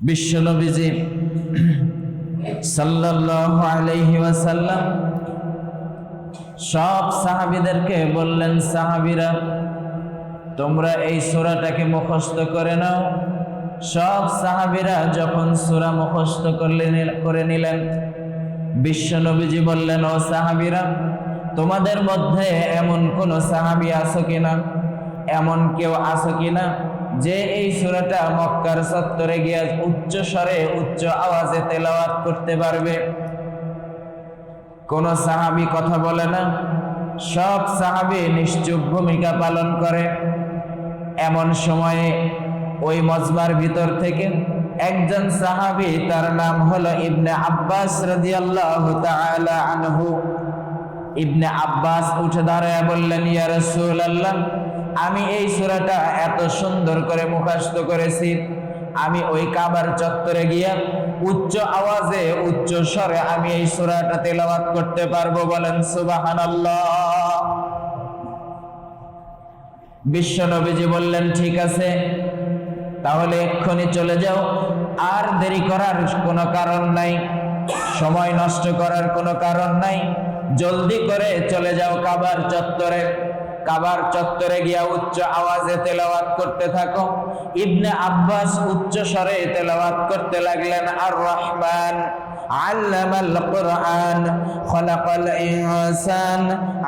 বিশ্বনবীজি সাল্লাল্লাহু আলাইহি ওয়াসাল্লাম সব সাহাবীদেরকে বললেন, সাহাবীরা, তোমরা এই সূরাটাকে মুখস্থ করে নাও। সব সাহাবীরা যখন সূরা মুখস্থ করলেন করে নিলেন, বিশ্বনবীজি বললেন, ও সাহাবীরা, তোমাদের মধ্যে এমন কোন সাহাবী আছো কিনা? এমন কেউ আছো কিনা? যে এই সূরাটা মক্কার সত্তরে গিয়ে উচ্চ স্বরে, উচ্চ আওয়াজে তেলাওয়াত করতে পারবে। কোন সাহাবী কথা বলে না। সব সাহাবী নিশ্চুপ ভূমিকা পালন করে। এমন সময়ে ওই মজমার ভিতর থেকে একজন সাহাবী, তার নাম হলো ইবনে আব্বাস আনহু। ইবনে আব্বাস উঠে দাঁড়ায় বললেন, ইয়া রাসূলুল্লাহ আমি এই সূরাটা এত সুন্দর করে মুখস্থ করেছি। আমি ওই কাবার চত্বরে গিয়া উচ্চ আওয়াজে, উচ্চ স্বরে আমি এই সূরাটা তেলাওয়াত করতে পারব বলেন সুবহানাল্লাহ। বিশ্ব নবীজি বললেন, ঠিক আছে, তাহলে এক্ষুনি চলে যাও। আর দেরি করার কোনো কারণ নাই, সময় নষ্ট করার কোনো কারণ নাই। জলদি করে চলে যাও কাবার চত্বরে। কাবার চত্বরে গিয়া উচ্চ আওয়াজে তেলাওয়াত করতে থাকো ইবনে আব্বাস উচ্চ স্বরে তেলাওয়াত করতে লাগলেন আর রহমান علم القرآن خلق الإنسان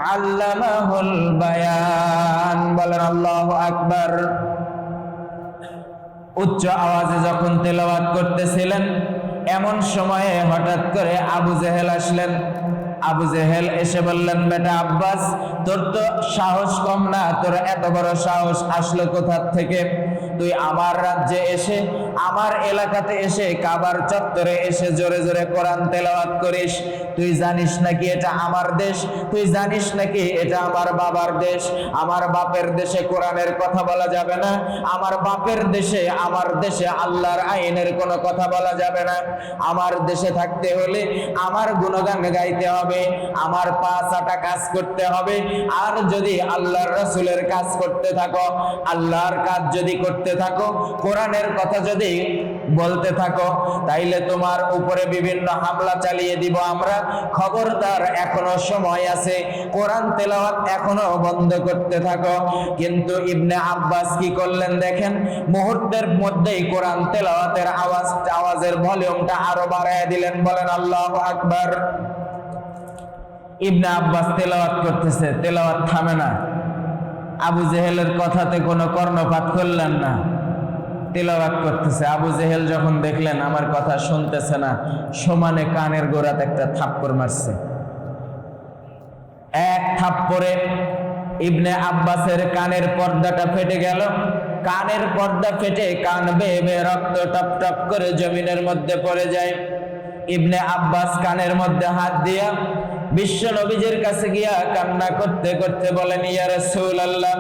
علمه البيان বলেন আল্লাহু আকবার উচ্চ আওয়াজে যখন তেলাওয়াত করতেছিলেন এমন সময়ে হঠাৎ করে আবু জেহেল আসলেন আবু জেহেল এসে বললেন, বেটা আব্বাস, তোর তো সাহস কম না, তোর এত বড় সাহস আসলো কোথার থেকে? তুই আমার রাজ্যে এসে, আমার এলাকাতে এসে কাবার চত্বরে এসে জোরে জোরে কোরআন তেলাওয়াত করিস। তুই জানিস নাকি এটা আমার দেশ? তুই জানিস নাকি এটা আমার বাবার দেশ? আমার বাপের দেশে কোরআনের কথা বলা যাবে না। আমার বাপের দেশে, আমার দেশে আল্লাহর আইনের কোনো কথা বলা যাবে না। আমার দেশে থাকতে হলে আমার গুণগান গাইতে হবে। আমার পা চাটা কাজ করতে হবে। আর যদি আল্লাহর রসুলের কাজ করতে থাকো, আল্লাহর কাজ যদি করতে থাকো, কোরআনের কথা যদি বলতে থাকো, তাইলে তোমার উপরে বিভিন্ন হামলা চালিয়ে দিব আমরা। খবরদার এখনও সময় আছে, কোরআন তেলাওয়াত এখনও বন্ধ করতে থাকো। কিন্তু ইবনে আব্বাস কি করলেন দেখেন, মুহূর্তের মধ্যেই কোরআন তেলাওয়াতের আওয়াজ, আওয়াজের ভলিউমটা আরও বাড়ায় দিলেন, বলেন আল্লাহ আকবার। ইবনে আব্বাস তেলাওয়াত করতেছে, তেলাওয়াত থামে না। আবু জেহেলের কথাতে কোনো কর্ণপাত করলেন না। তেলাওয়াত করতেছে। আবু জেহেল যখন দেখলেন, আমার কথা শুনতেছে না, সমানে কানের গোড়াতে একটা থাপ্পড় মারছে। এক থাপ্পড়ে ইবনে আব্বাসের কানের পর্দাটা ফেটে গেল। কানের পর্দা ফেটে কান বেয়ে বেয়ে রক্ত টপ টপ করে জমিনের মধ্যে পড়ে যায়। ইবনে আব্বাস কানের মধ্যে হাত দিয়া বিশ্ব নবীজের কাছে গিয়া কান্না করতে করতে বলেন, ইয়া রাসূলুল্লাহ,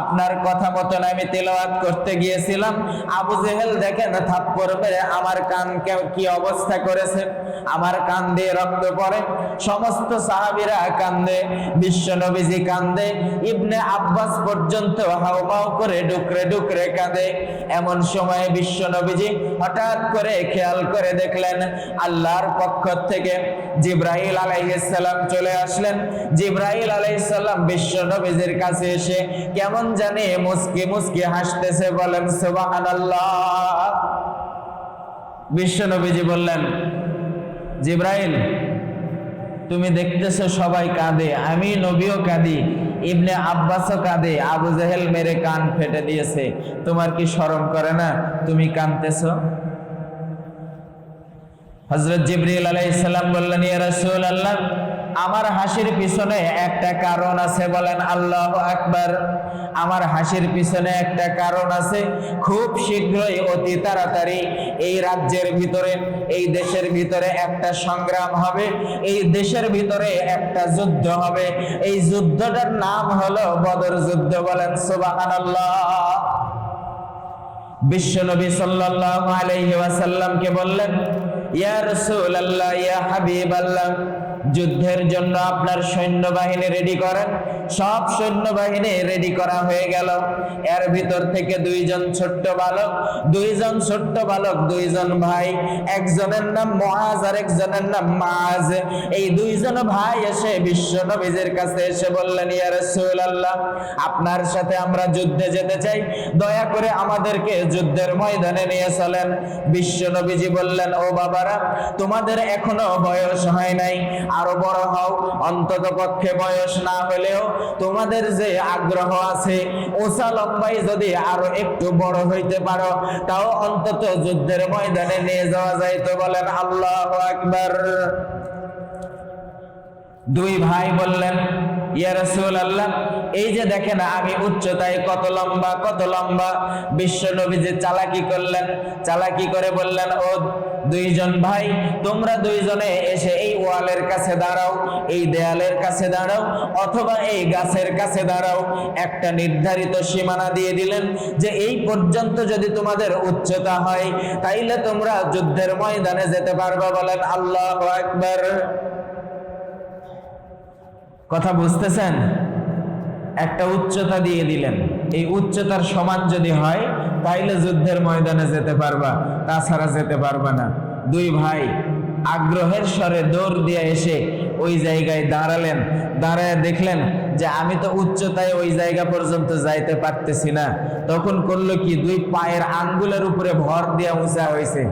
আপনার কথা মতন আমি তেলাওয়াত করতে গিয়েছিলাম। আবু জেহেল দেখেন, থাপ্পড় মেরে আমার কান কি অবস্থা করেছে? আমার কান দিয়ে রক্ত পড়ে। সমস্ত সাহাবীরা কান্দে, বিশ্ব নবীজি কান্দে। ইবনে আব্বাস পর্যন্ত হাউমাউ করে ডুকরে ডুকরে কাঁদে। এমন সময়ে বিশ্ব নবীজি হঠাৎ করে খেয়াল করে দেখলেন, আল্লাহর পক্ষ থেকে জিব্রাহিল আলাইহিসসালাম চলে আসলেন। জিব্রাহিল আলাইহিসসালাম বিশ্ব নবীজির কাছে এসে কেমন জানে মুস্কি মুস্কি হাসতেছে, বলেন, সুবহানাল্লাহ। বিশ্ব নবীজি বললেন, জিব্রাইল, তুমি দেখতেছো সবাই কাঁদে, আমি নবীও কাঁদি, ইবনে আব্বাসও কাঁদে, আবু জেহেল মেরে কান ফেটে দিয়েছে, তোমার কি শরম করে না তুমি কাঁদতেছো? হজরত জিবরিল আলাইসাল্লাম বললেন, ইয়া রাসূলুল্লাহ আমার হাসির পিছনে একটা কারণ আছে, বলেন আল্লাহ আকবার। আমার হাসির পিছনে একটা কারণ আছে, খুব শীঘ্রই অতি তাড়াতাড়ি এই রাজ্যের ভিতরে, এই দেশের ভিতরে একটা সংগ্রাম হবে, এই দেশের ভিতরে একটা যুদ্ধ হবে। এই যুদ্ধটার নাম হলো বদর যুদ্ধ, বলেন সুবহানাল্লাহ। বিশ্বনবী সাল্লাল্লাহু আলাইহি ওয়াসাল্লামকে বললেন, ইয়া রাসূলুল্লাহ, ইয়া হাবিবাল্লাহ যুদ্ধের জন্য আপনার সৈন্যবাহিনী রেডি করেন সব সৈন্যবাহিনী রেডি করা হয়ে গেল। এর ভিতর থেকে দুইজন ছোট্ট বালক, দুইজন ছোট্ট বালক, দুইজন ভাই, একজনের নাম মহাজ আর একজনের নাম মাজ এই দুইজন ভাই এসে বিশ্ব নবীজের কাছে এসে বললেন, ইয়া রাসূলুল্লাহ, আপনার সাথে আমরা যুদ্ধে যেতে চাই। দয়া করে আমাদেরকে যুদ্ধের ময়দানে নিয়ে চলেন। বিশ্ব নবীজি বললেন, ও বাবারা, তোমাদের এখনও বয়স হয় নাই। আরও বড় হও। অন্তত পক্ষে বয়স না হলেও তোমাদের যে আগ্রহ আছে, ওসা লম্বাই যদি আরও একটু বড় হইতে পারো, তাও অন্তত যুদ্ধের ময়দানে নিয়ে যাওয়া যায় তো বলেন আল্লাহ আকবার। দুই ভাই বললেন ইয়া রাসূলুল্লাহ, এই যে দেখেন আমি উচ্চতায় কত লম্বা কত লম্বা, বিশ্ব নবী যে চালাকি করলেন, চালাকি করে বললেন, ও দুইজন ভাই, তোমরা দুইজনে এসে এই ওয়ালের কাছে দাঁড়াও, এই দেয়ালের কাছে দাঁড়াও, অথবা এই গাছের কাছে দাঁড়াও। একটা নির্ধারিত সীমানা দিয়ে দিলেন যে এই পর্যন্ত যদি তোমাদের উচ্চতা হয়, তাইলে তোমরা যুদ্ধের ময়দানে যেতে পারবে বলেন আল্লাহু আকবার। কথা বুঝতেছেন? একটা উচ্চতা দিয়ে দিলেন। এই উচ্চতার সমান যদি হয়, তাইলে যুদ্ধের ময়দানে যেতে পারবা, তাছাড়া যেতে পারবা না। দুই ভাই আগ্রহের স্বরে দৌড় দিয়ে এসে ওই জায়গায় দাঁড়ালেন। দাঁড়ায় দেখলেন যে আমি তো উচ্চতায় ওই জায়গা পর্যন্ত যাইতে পারতেছি না। তখন করল কি? দুই পায়ের আঙ্গুলের উপরে ভর দিয়ে উঁচা হয়েছে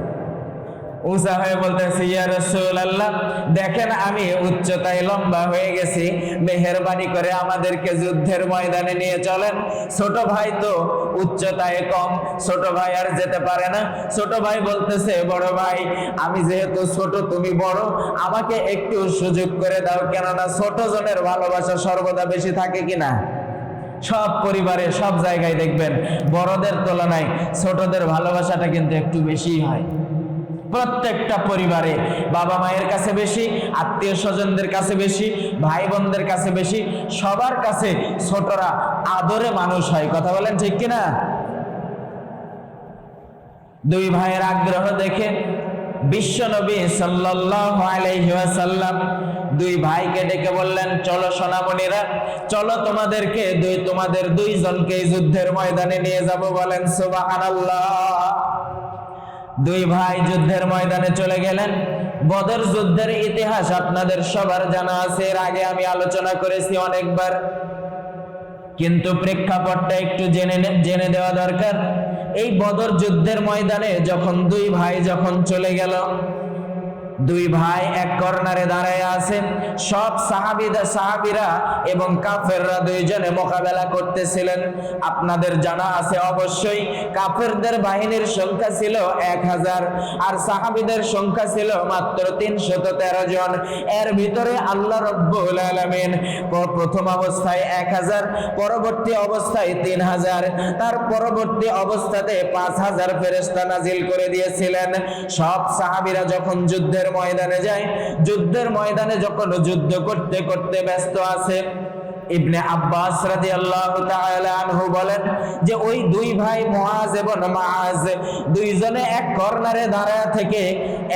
উষা হয়ে বলতেছে, ইয়া রাসূলুল্লাহ, দেখেন আমি উচ্চতায় লম্বা হয়ে গেছি, মেহেরবানি করে আমাদেরকে যুদ্ধের ময়দানে নিয়ে চলেন। ছোট ভাই তো উচ্চতায় কম, ছোট ভাই আর যেতে পারে না। ছোট ভাই বলতেছে, বড় ভাই, আমি যেহেতু ছোট, তুমি বড়, আমাকে একটু সুযোগ করে দাও, কেননা ছোট জনের ভালোবাসা সর্বদা বেশি থাকে কিনা সব পরিবারে, সব জায়গায় দেখবেন, বড়দের তুলনায় ছোটদের ভালোবাসাটা কিন্তু একটু বেশি হয়। প্রত্যেকটা পরিবারে বাবা মায়ের কাছে বেশি, আত্মীয় স্বজনদের কাছে বেশি ভাই বোনদের কাছে বেশি, সবার কাছে ছোটরা আদরে মানুষ হয়। কথা বলেন ঠিক কিনা? দুই ভাইয়ের আগ্রহ দেখে বিশ্ব নবী সাল্লাল্লাহু আলাইহি দুই ভাইকে ডেকে বললেন, চলো সোনামণিরা, চলো তোমাদেরকে দুই, তোমাদের দুইজনকে যুদ্ধের ময়দানে নিয়ে যাব। বলেন, সুবহানাল্লাহ। দুই ভাই যুদ্ধের ময়দানে চলে গেলেন। বদর যুদ্ধের ইতিহাস আপনাদের সবার জানা আছে, এর আগে আমি আলোচনা করেছি অনেকবার। কিন্তু প্রেক্ষাপটটা একটু জেনে জেনে দেওয়া দরকার। এই বদর যুদ্ধের ময়দানে যখন দুই ভাই যখন চলে গেল দুই ভাই এক কর্নারে দাঁড়ায় আছেন। সব সাহাবিদা সাহাবিরা এবং কাফেররা দুইজনে মোকাবেলা করতেছিলেন। আপনাদের জানা আছে অবশ্যই কাফেরদের বাহিনীর সংখ্যা ছিল এক হাজার, আর সাহাবিদের সংখ্যা ছিল মাত্র তিনশত তেরো জন। এর ভিতরে আল্লাহ রব্বুল আলমিন প্রথম অবস্থায় এক হাজার, পরবর্তী অবস্থায় তিন হাজার, তার পরবর্তী অবস্থাতে পাঁচ হাজার ফেরেস্তা নাজিল করে দিয়েছিলেন। সব সাহাবিরা যখন যুদ্ধের ময়দানে যায়। যুদ্ধের ময়দানে যখন যুদ্ধ করতে করতে ব্যস্ত আছে, ইবনে আব্বাস রাদিয়াল্লাহু তাআলা আনহু বলেন যে ওই দুই ভাই মুআজ এবং মাআজ দুইজনে এক কর্নারে দাঁড়ায় থেকে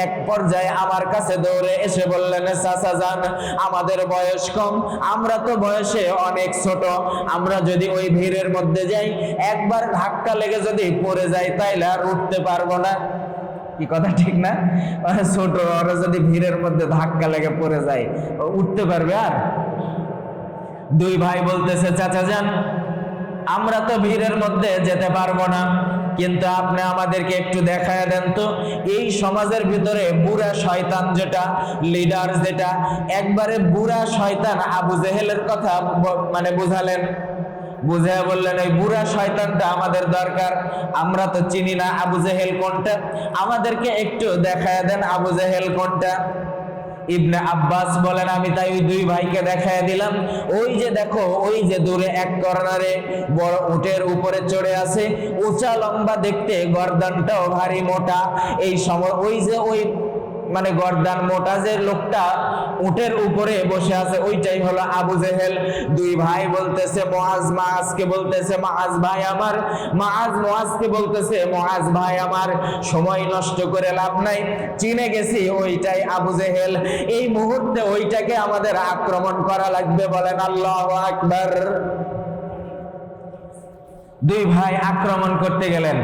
এক পর্যায়ে আমার কাছে দৌড়ে এসে বললেন, চাচা যান, আমাদের বয়স কম, আমরা তো বয়সে অনেক ছোট, আমরা যদি ওই ভিড়ের মধ্যে যাই, একবার ধাক্কা লেগে যদি পড়ে যাই, তাইলে আর উঠতে পারব না। কি কথা ঠিক না? ছোট ওরা যদি ভিড়ের মধ্যে ধাক্কা লেগে পড়ে যায় উঠতে পারবে আর? দুই ভাই বলতেছে, চাচা যান, আমরা তো ভিড়ের মধ্যে যেতে পারব না, কিন্তু আপনি আমাদেরকে একটু দেখায় দেন তো। এই সমাজের ভিতরে বুড়া শয়তান যেটা লিডার যেটা, একবারে বুড়া শয়তান আবু জেহেলের কথা মানে বুঝালেন। বুঝে বললেন ওই বুড়া শয়তানটা আমাদের দরকার। আমরা তো চিনি না আবু জেহেল কোনটা। আমাদেরকে একটু দেখায় দেন আবু জেহেল কোনটা। ইবনে আব্বাস বলেন, আমি তাই ওই দুই ভাইকে দেখায় দিলাম। ওই যে দেখো, ওই যে দূরে এক কর্নারে বড় উটের উপরে চড়ে আছে। উঁচা লম্বা দেখতে গর্দানটাও ভারী মোটা। এই সময় ওই যে ওই মানে গর্দান মোটা যে লোকটা উটের উপরে বসে আছে, ওইটাই হলো আবু জেহেল। দুই ভাই বলতেছে, মহাজ, মাহাজকে বলতেছে, মাহাজ ভাই আমার, মাহাজ, মহাজকে বলতেছে, মহাজ ভাই আমার, সময় নষ্ট করে লাভ নাই, চিনে গেছি, ওইটাই আবু জেহেল। এই মুহূর্তে ওইটাকে আমাদের আক্রমণ করা লাগবে বলেন আল্লাহ আকবার। দুই ভাই আক্রমণ করতে গেলেন।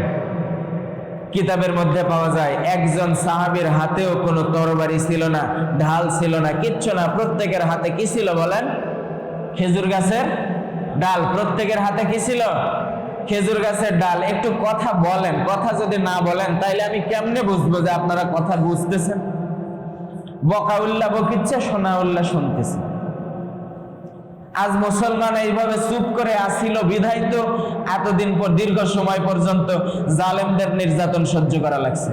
কিতাবের মধ্যে পাওয়া যায়, একজন সাহাবীর হাতেও কোনো তরবারি ছিল না, ঢাল ছিল না, কিচ্ছু না। প্রত্যেকের হাতে কি ছিল বলেন? খেজুর গাছের ডাল। প্রত্যেকের হাতে কি ছিল? খেজুর গাছের ডাল। একটু কথা বলেন, কথা যদি না বলেন, তাইলে আমি কেমনে বুঝব যে আপনারা কথা বুঝতেছেন? বকা উল্লাহ বকিচ্ছে শোনা উল্লাহ শুনতেছে আজ মুসলমান এইভাবে চুপ করে আসিল বিধায়িত এতদিন পর দীর্ঘ সময় পর্যন্ত জালেমদের নির্যাতন সহ্য করা লাগছে।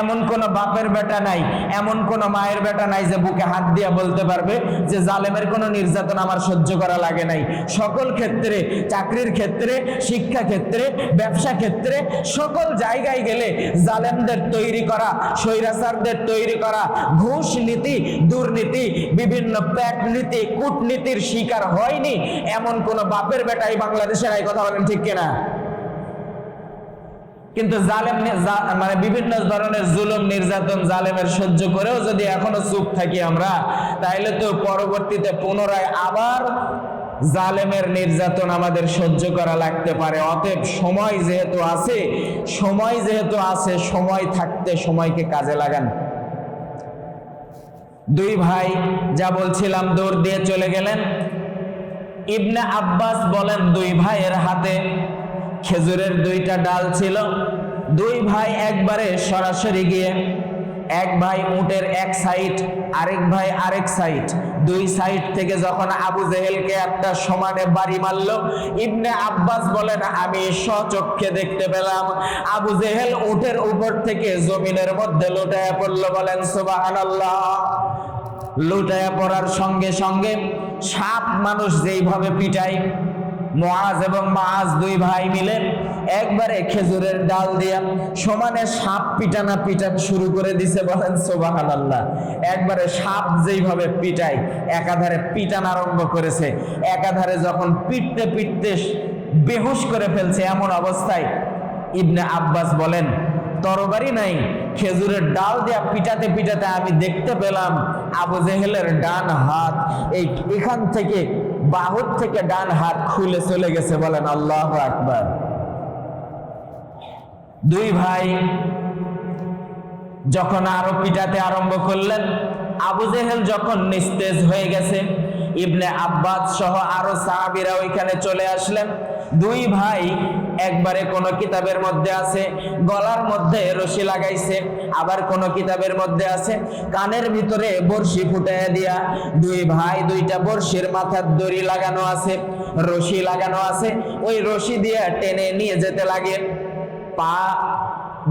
এমন কোন বাপের বেটা নাই, এমন কোন মায়ের বেটা নাই যে বুকে হাত দিয়া বলতে পারবে যে জালেমের কোনো নির্যাতন আমার সহ্য করা লাগে নাই। সকল ক্ষেত্রে, চাকরির ক্ষেত্রে, শিক্ষা ক্ষেত্রে, ব্যবসা ক্ষেত্রে, সকল জায়গায় গেলে জালেমদের তৈরি করা, স্বৈরাচারদের তৈরি করা, ঘুষ নীতি, দুর্নীতি, বিভিন্ন প্যাট নীতি, কূটনীতির শিকার হয়নি, এমন কোন বাপের বেটাই বাংলাদেশের এই কথা বলেন ঠিক কিনা? কিন্তু জালেম মানে বিভিন্ন ধরনের জুলুম, নির্যাতন জালেমের সহ্য করেও যদি এখনও চুপ থাকি আমরা, তাইলে তো পরবর্তীতে পুনরায় আবার জালেমের নির্যাতন আমাদের সহ্য করা লাগতে পারে। অতএব সময় যেহেতু আছে, সময় যেহেতু আছে, সময় থাকতে সময়কে কাজে লাগান। দুই ভাই যা বলছিলাম, দৌড় দিয়ে চলে গেলেন। ইবনে আব্বাস বলেন, দুই ভাইয়ের হাতে খেজুরের দুইটা ডাল ছিল। দুই ভাই একবারে সরাসরি গিয়ে, এক ভাই উটের এক সাইড, আরেক ভাই আরেক সাইড। দুই সাইড থেকে যখন আবু জেহেলকে একটা সমানে বাড়ি মারল, ইবনে আব্বাস বলেন, আমি স্বচক্ষে দেখতে পেলাম। আবু জেহেল উটের উপর থেকে জমিনের মধ্যে লোটায় পড়ল, বলেন, সুবহানাল্লাহ। লুটায়া পড়ার সঙ্গে সঙ্গে সাপ মানুষ যেইভাবে পিটায় মোয়াজ এবং মাজ দুই ভাই মিলে একবারে খেজুরের ডাল দিয়া সমানে সাপ পিটানা পিটান শুরু করে দিছে বলেন সোবাহান আল্লাহ একবারে সাপ যেইভাবে পিটায়, একাধারে পিটান আরম্ভ করেছে। একাধারে যখন পিটতে পিটতে বেহুশ করে ফেলছে এমন অবস্থায় ইবনে আব্বাস বলেন, তরবারি নাই, খেজুরের ডাল দিয়া পিটাতে পিটাতে আমি দেখতে পেলাম আবু জেহেলের ডান হাত। এই এখান থেকে বাহুর থেকে ডান হাত খুলে চলে গেছে, বলেন আল্লাহ আকবার। দুই ভাই যখন আরও পিটাতে আরম্ভ করলেন, আবু জেহেল যখন নিস্তেজ হয়ে গেছে, ইবনে আব্বাস সহ আরও সাহাবিরা ওইখানে চলে আসলেন। দুই ভাই একবারে কোন কিতাবের মধ্যে আছে, গলার মধ্যে রশি লাগাইছে, আবার কোন কিতাবের মধ্যে আছে, কানের ভিতরে বর্ষি ফুটাইয়া দিয়া দুই ভাই দুইটা বর্ষির মাথার দড়ি লাগানো আছে, রশি লাগানো আছে, ওই রশি দিয়ে টেনে নিয়ে যেতে লাগে। পা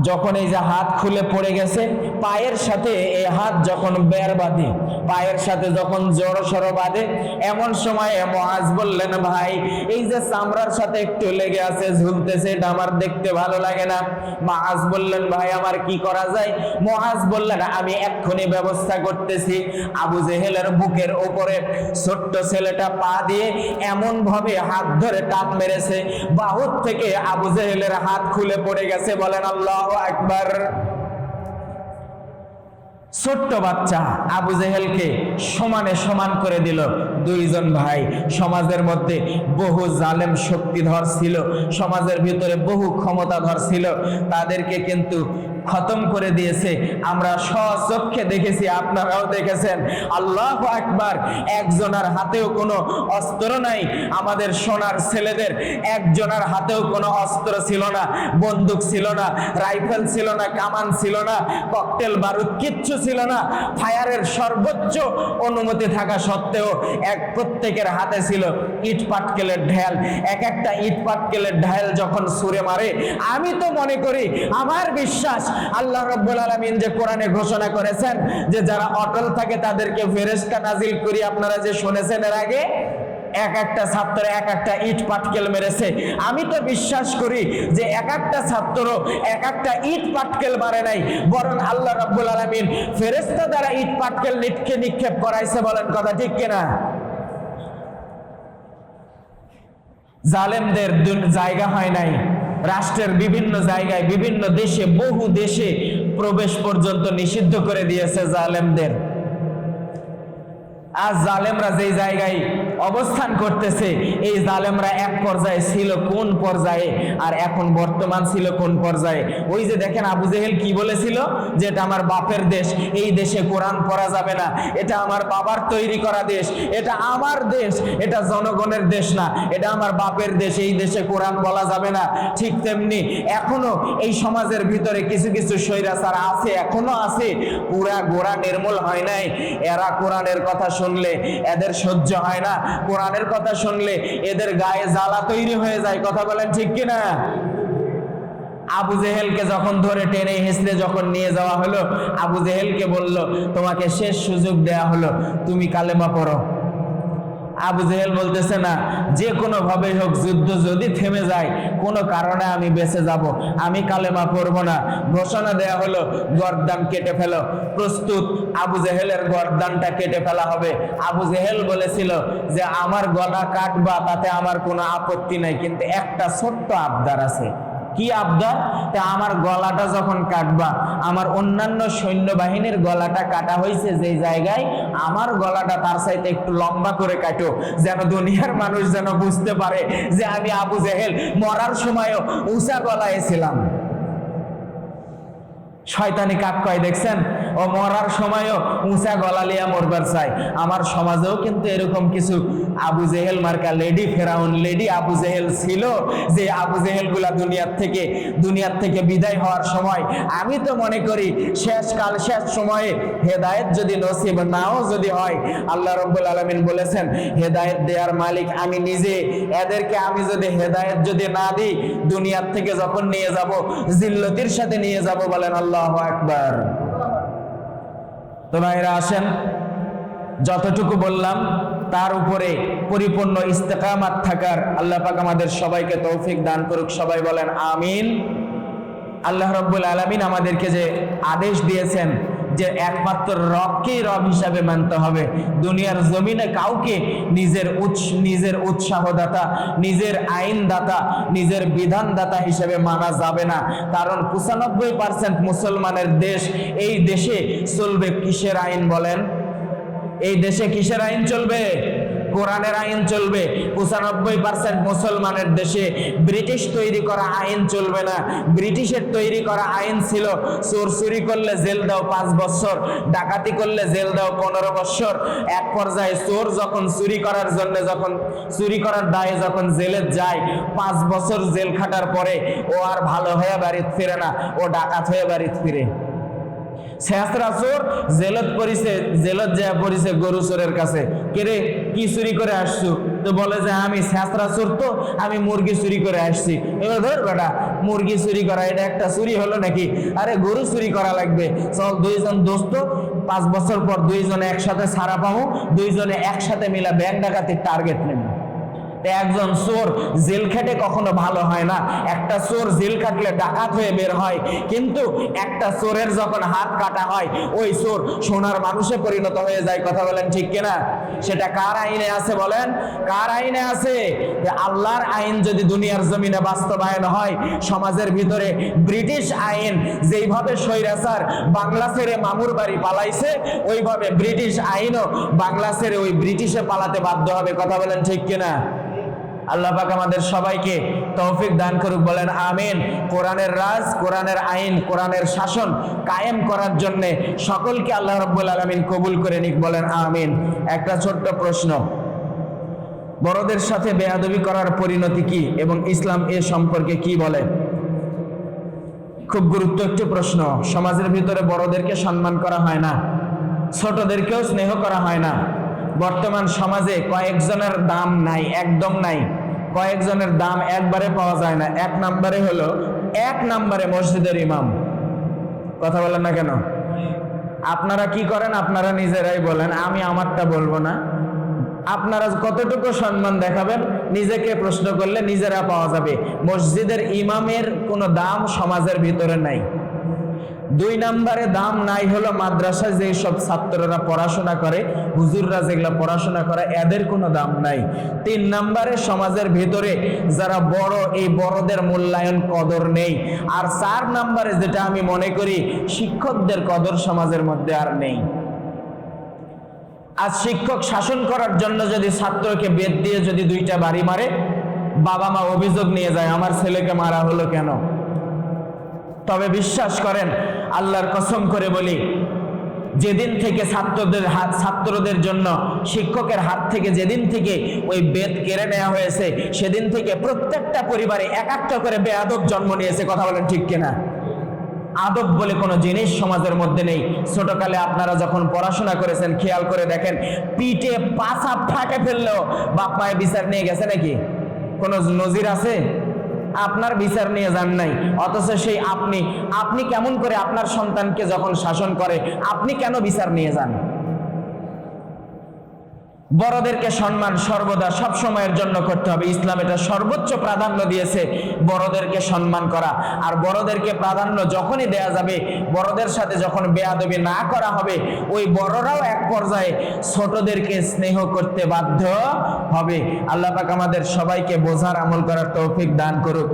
যখন এই যে হাত খুলে পড়ে গেছে, পায়ের সাথে এই হাত যখন বের বাঁধে, পায়ের সাথে যখন জড়ো সড়ো বাঁধে, এমন সময় মহাজ বললেন, ভাই, এই যে চামড়ার সাথে একটু লেগে আছে, ঝুলতেছে, এটা আমার দেখতে ভালো লাগে না। মহাজ বললেন, ভাই, আমার কি করা যায়? মহাজ বললেন, আমি এক্ষুনি ব্যবস্থা করতেছি। আবু জেহেলের বুকের ওপরে ছোট্ট ছেলেটা পা দিয়ে এমন ভাবে হাত ধরে টান মেরেছে। বাহুর থেকে আবু জেহেলের হাত খুলে পড়ে গেছে, বলেন আল্লাহ। একবার ছোট্ট বাচ্চা আবু জেহেলকে সমানে সমান করে দিল। দুইজন ভাই। সমাজের মধ্যে বহু জালেম শক্তিধর ছিল, সমাজের ভিতরে বহু ক্ষমতাধর ছিল। তাদেরকে কিন্তু খতম করে দিয়েছে। আমরা স্বচক্ষে দেখেছি, আপনারাও দেখেছেন। আল্লাহ আকবার, একজনের হাতেও কোনো অস্ত্র নাই। আমাদের সোনার ছেলেদের একজনের হাতেও কোনো অস্ত্র ছিল না, বন্দুক ছিল না, রাইফেল ছিল না, কামান ছিল না, ককটেল, বারুদ, কিচ্ছু ছিল না। ফায়ারের সর্বোচ্চ অনুমতি থাকা সত্ত্বেও এক প্রত্যেকের হাতে ছিল ইট পাটকেলের ঢেল। এক একটা ইট পাটকেলের ঢেল যখন সুরে মারে, আমি তো মনে করি, আমার বিশ্বাস আল্লাহ রব্বুল আলমিন যে কোরআনে ঘোষণা করেছেন যে যারা অটল থাকে তাদেরকে ফেরেশতা নাজিল করি, আপনারা যে শুনেছেন এর আগে, এক একটা ছাত্র এক একটা ইট পাটকেল মেরেছে। আমি তো বিশ্বাস করি যে এক একটা ছাত্র এক একটা ইট পাটকেল মারে নাই, বরং আল্লাহ রাব্বুল আলামিন ফেরেশতা দ্বারা ইট পাটকেল নিটকে নিক্ষেপ করাইছে বলেন কথা ঠিক কিনা? জালেমদের জায়গা হয় নাই। রাষ্ট্রের বিভিন্ন জায়গায়, বিভিন্ন দেশে, বহু দেশে প্রবেশ পর্যন্ত নিষিদ্ধ করে দিয়েছে জালেমদের। আজ জালেমরা যেই জায়গায় অবস্থান করতেছে, এই জালেমরা এক পর্যায়ে ছিল কোন পর্যায়ে? আর এখন বর্তমান ছিল কোন পর্যায়ে? ওই যে দেখেন আবু জেহেল কি বলেছিল? যে এটা আমার বাপের দেশ, এই দেশে কোরআন পড়া যাবে না। এটা আমার বাবার তৈরি করা দেশ, এটা আমার দেশ, এটা জনগণের দেশ না। এটা আমার বাপের দেশ, এই দেশে কোরআন বলা যাবে না। ঠিক তেমনি এখনও এই সমাজের ভিতরে কিছু কিছু স্বৈরাচার আছে, এখনও আছে। পুরা গোড়া নির্মূল হয় নাই। এরা কোরআনের কথা শুনলে এদের সহ্য হয় না। কোরআনের কথা শুনলে এদের গায়ে জ্বালা তৈরি হয়ে যায়। কথা বলেন ঠিক কিনা? আবু জেহেলকে যখন ধরে টেনে হেসড়ে যখন নিয়ে যাওয়া হলো, আবু জেহেলকে বলল, তোমাকে শেষ সুযোগ দেয়া হলো। তুমি কালেমা পড়ো। আবু জেহেল বলতেছে না, যে কোনো ভাবে হোক যুদ্ধ যদি থেমে যায়, কোনো কারণে আমি বেঁচে যাব, আমি কালেমা পড়ব না। ঘোষণা দেয়া হলো, গর্দান কেটে ফেলো। প্রস্তুত, আবু জেহেলের গর্দানটা কেটে ফেলা হবে। আবু জেহেল বলেছিল যে, আমার গলা কাটবা, তাতে আমার কোনো আপত্তি নাই, কিন্তু একটা ছোট্ট আবদার আছে। কি আবদার? তা আমার গলাটা যখন কাটবা, আমার অন্যান্য সৈন্যবাহিনীর গলাটা কাটা হয়েছে যে জায়গায়, আমার গলাটা তার সাইতে একটু লম্বা করে কাটো, যেন দুনিয়ার মানুষ যেন বুঝতে পারে যে আমি আবু জেহেল মরার সময়ও উঁচা গলায় ছিলাম। শয়তানি কাক কয়, দেখছেন? ও মরার সময়ও উঁচা গলা লিয়া মরবার চাই আমার সমাজেও কিন্তু এরকম কিছু আবু জেহেল মার্কা, লেডি ফেরাউন, লেডি আবু জেহেল ছিল যে আবু জেহেলগুলা দুনিয়ার থেকে দুনিয়ার থেকে বিদায় হওয়ার সময় আমি তো মনে করি শেষ কাল শেষ সময়ে হেদায়েত যদি নসিব নাও যদি হয়, আল্লাহ রব্বুল আলমিন বলেছেন, হেদায়েত দেয়ার মালিক আমি নিজে। এদেরকে আমি যদি হেদায়েত যদি না দিই, দুনিয়ার থেকে যখন নিয়ে যাব, জিল্লতির সাথে নিয়ে যাব বলেন আল্লাহ তো ভাইরা আসেন, যতটুকু বললাম, তার উপরে পরিপূর্ণ ইস্তেকামাত থাকার আল্লাহ পাক আমাদের সবাইকে তৌফিক দান করুক, সবাই বলেন আমিন। আল্লাহ রব্বুল আলমিন আমাদেরকে যে আদেশ দিয়েছেন যে একমাত্র রবকেই রব হিসাবে মানতে হবে। দুনিয়ার জমিনে কাউকে নিজের উৎস, নিজের উৎসাহদাতা, নিজের আইনদাতা, নিজের বিধানদাতা হিসেবে মানা যাবে না। কারণ পঁচানব্বই পার্সেন্ট মুসলমানের দেশ এই দেশে চলবে কিসের আইন বলেন? এই দেশে কিসের আইন চলবে? কোরআনের আইন চলবে। পঁচানব্বই পার্সেন্ট মুসলমানের দেশে ব্রিটিশ তৈরি করা আইন চলবে না। ব্রিটিশের তৈরি করা আইন ছিল চোর চুরি করলে জেল দাও পাঁচ বছর, ডাকাতি করলে জেল দাও পনেরো বছর। এক পর্যায়ে চোর যখন চুরি করার জন্য যখন, চুরি করার দায়ে যখন জেলে যায়, পাঁচ বছর জেল খাটার পরে ও আর ভালো হয়ে বাড়িতে ফিরে না, ও ডাকাত হয়ে বাড়িতে ফিরে। শেষরা চোর জেলত পরিছে জেলত যা পরিছে গরু চোরের কাছে। কেরে কি চুরি করে আসছো? তো বলে যে, আমি শেষরা চোর তো, আমি মুরগি চুরি করে আসছি। এবার ধর বেটা, মুরগি চুরি করা, এটা একটা চুরি হলো নাকি? আরে গরু চুরি করা লাগবে। চল, দুইজন দোস্ত, পাঁচ বছর পর দুইজনে একসাথে সারা পাবো দুইজনে একসাথে মিলা ব্যাংক ডাকাতির টার্গেট নেব। একজন চোর জেল খেটে কখনো ভালো হয় না। একটা চোর জেল কাটলে ডাকাত হয়ে বের হয়। কিন্তু একটা চোরের যখন হাত কাটা হয়, ওই চোর সোনার মানুষে পরিণত হয়ে যায়। কথা বলেন ঠিক কিনা? সেটা কার আইনে আছে বলেন? কার আইনে আছে? আল্লাহর আইন যদি দুনিয়ার জমিনে বাস্তবায়ন হয়, সমাজের ভিতরে ব্রিটিশ আইন যেইভাবে স্বৈরাচার বাংলা ছেড়ে মামুর বাড়ি পালাইছে, ওইভাবে ব্রিটিশ আইনও বাংলা ছেড়ে ওই ব্রিটিশে পালাতে বাধ্য হবে। কথা বলেন ঠিক কিনা? আল্লাহ পাক আমাদের সবাইকে তৌফিক দান করুক, বলেন আমিন। কোরআনের রাজ, কোরআনের আইন, কোরআনের শাসন কায়েম করার জন্য সকলকে আল্লাহ রব্বুল আলমিন কবুল করে নিক, বলেন আমিন। একটা ছোট্ট প্রশ্ন, বড়দের সাথে বেয়াদবি করার পরিণতি কি এবং ইসলাম এ সম্পর্কে কি বলে? খুব গুরুত্ব একটি প্রশ্ন, সমাজের ভিতরে বড়দেরকে সম্মান করা হয় না, ছোটদেরকেও স্নেহ করা হয় না। বর্তমান সমাজে কয়েকজনের দাম নাই, একদম নাই। কয়েকজনের দাম একবারে পাওয়া যায় না। এক নাম্বারে হলো, এক নাম্বারে মসজিদের ইমাম। কথা বলেন না কেন? আপনারা কি করেন? আপনারা নিজেরাই বলেন, আমি আমারটা বলব না। আপনারা কতটুকু সম্মান দেখাবেন? নিজেকে প্রশ্ন করলে নিজেরা পাওয়া যাবে। মসজিদের ইমামের কোনো দাম সমাজের ভিতরে নাই। দুই নম্বরে দাম নাই হলো মাদ্রাসায় যে সব ছাত্ররা পড়াশোনা করে, হুজুররা যেগুলো পড়াশোনা করে, এদের কোনো দাম নাই। তিন নম্বরে সমাজের ভিতরে যারা বড়, এই বড়দের মূল্যায়ন কদর নেই। আর চার নম্বরে যেটা আমি মনে করি, শিক্ষকদের কদর সমাজের মধ্যে আর নেই। আজ শিক্ষক শাসন করার জন্য যদি ছাত্রকে বেদ দিয়ে যদি দুইটা বাড়ি মারে, বাবা মা অভিযোগ নিয়ে যায়, আমার ছেলেকে মারা হলো কেন? তবে বিশ্বাস করেন, আল্লাহর কসম করে বলি, যেদিন থেকে ছাত্রদের হাত ছাত্রদের জন্য শিক্ষকের হাত থেকে যেদিন থেকে ওই বেদ কেড়ে নেওয়া হয়েছে, সেদিন থেকে প্রত্যেকটা পরিবারে এক একটা করে বেয়াদব জন্ম নিয়েছে, কথা বলেন ঠিক কিনা? আদব বলে কোনো জিনিস সমাজের মধ্যে নেই। ছোটকালে আপনারা যখন পড়াশোনা করেছেন, খেয়াল করে দেখেন, পিঠে পাছা ফাটে ফেললেও বাপ মায়ের বিচার নিয়ে গেছে নাকি? কোনো নজির আছে? আপনার বিচার নিয়ে যান নাই। অথচ সেই আপনি আপনি কেমন করে আপনার সন্তানকে যখন শাসন করে, আপনি কেন বিচার নিয়ে যান? বড়দেরকে সম্মান সর্বদা সব সময়ের জন্য করতে হবে। ইসলাম এটা সর্বোচ্চ প্রাধান্য দিয়েছে বড়দেরকে সম্মান করা। আর বড়দেরকে প্রাধান্য যখনই দেয়া যাবে, বড়দের সাথে যখন বেয়াদবি না করা হবে, ওই বড়রাও এক পর্যায়ে ছোটদেরকে স্নেহ করতে বাধ্য হবে। আল্লাহ পাক আমাদের সবাইকে বোঝার আমল করার তৌফিক দান করুক।